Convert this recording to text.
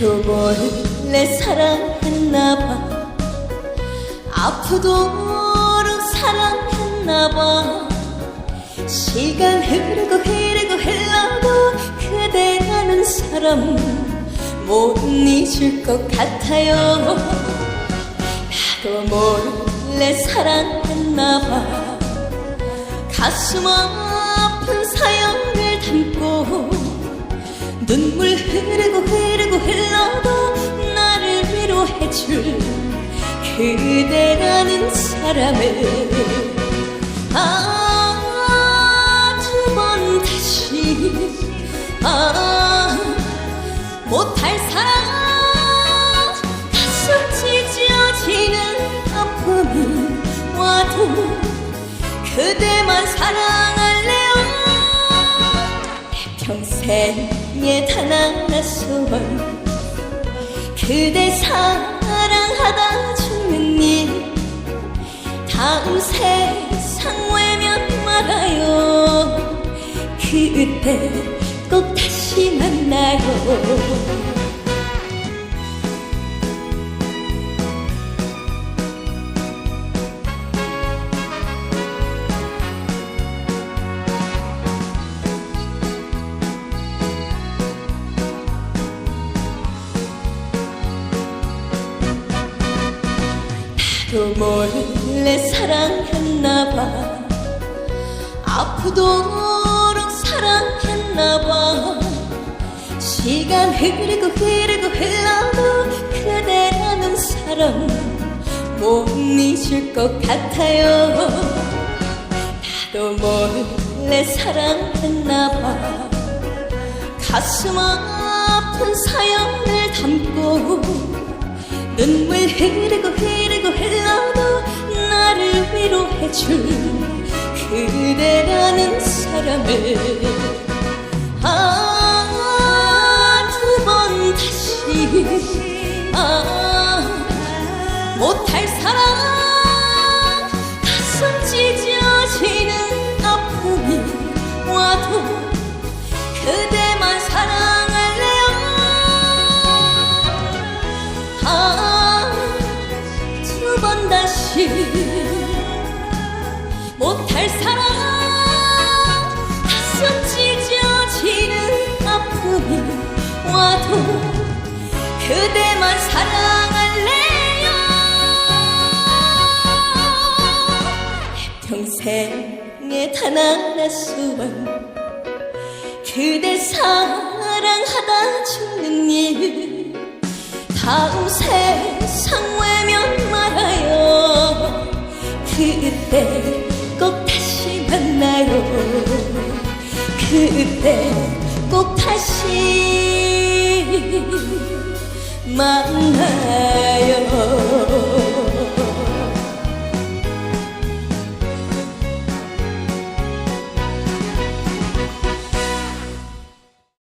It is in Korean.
나도 몰래 사랑했나봐. 아프도록 사랑했나봐. 시간 흐르고 흐르고 흘러도 그대라는 사람 못 잊을 것 같아요. 나도 몰래 사랑했나봐. 가슴 아픈 사연을 담고 눈물 흐르고 흐르고 그대라는 사람을 아두 번 다시 아 못할 사랑 가슴 찢어지는 아픔이 와도 그대만 사랑할래요? 내 평생에 단 하나 소원. 그대 사랑하다 다음 세상 외면 말아요. 그때 꼭 다시 만나요 또 몰래 사랑했나봐. 아프도록 사랑했나봐. 시간 흐르고 흐르고 흘러도 그대라는 사람 못 잊을 것 같아요. 나도 몰래 사랑했나봐. 가슴 아픈 사연을 담고 눈물 흐르고 흐르고 흘러도 나를 위로해줄 그대라는 사람을. 아두 번 다시. 아 못할 사랑 다시 못할 사랑 가슴 찢어지는 아픔이 와도 그대만 사랑할래요? 평생에 단 하나 소원 그대 사랑하다 죽는 일 다음 세 그때 꼭 다시 만나요. 그때 꼭 다시 만나요